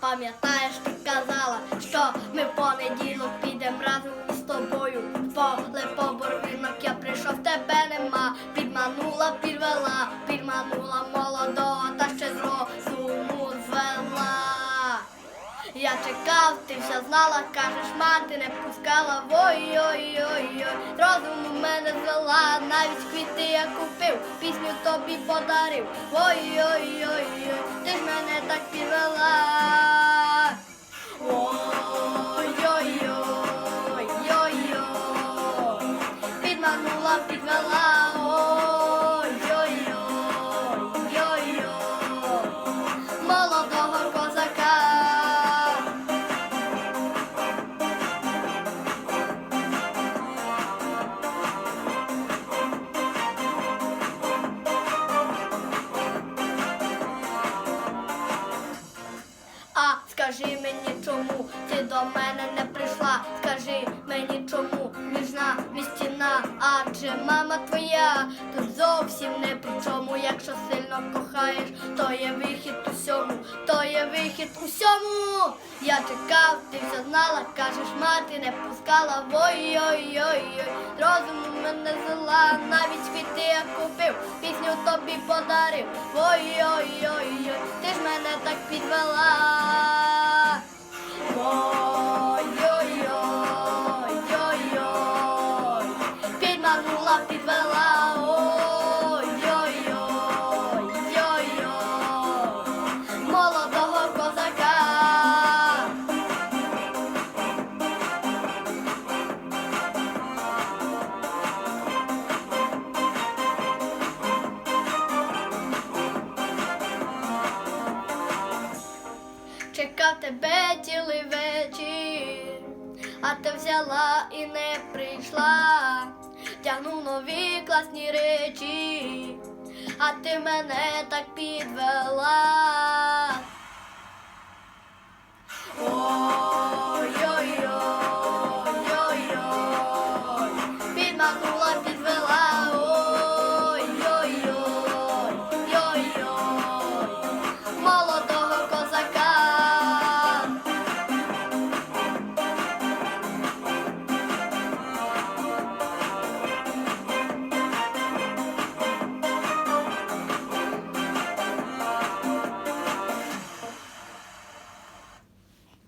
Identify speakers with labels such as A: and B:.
A: Пам'ятаєш, ти казала, що ми в Я чекав, ти все знала, кажеш, мати не пускала. Ой-ой-ой-ой, розум у мене звела, навіть квіти я купив, пісню тобі подарив. Ой-ой-ой-ой, ти ж мене так підвела. Ой-ой-ой, ой-ой, підманула, підвела. Скажи мені, чому ти до мене не прийшла? Скажи мені, чому між нами стіна? Адже мама твоя тут зовсім не при чому. Якщо сильно кохаєш, то є вихід усьому, то є вихід усьому. Я чекав, ти все знала, кажеш, мати не пускала. Ой-ой-ой, розум мене зла, навіть квіти я купив, пісню тобі подарив. Ой-ой-ой, підвела. Ой-ой-ой-ой-ой, молодого козака. Чекав тебе цілий вечір, а ти взяла і не прийшла. Тягнув нові класні речі, а ти мене так підвела.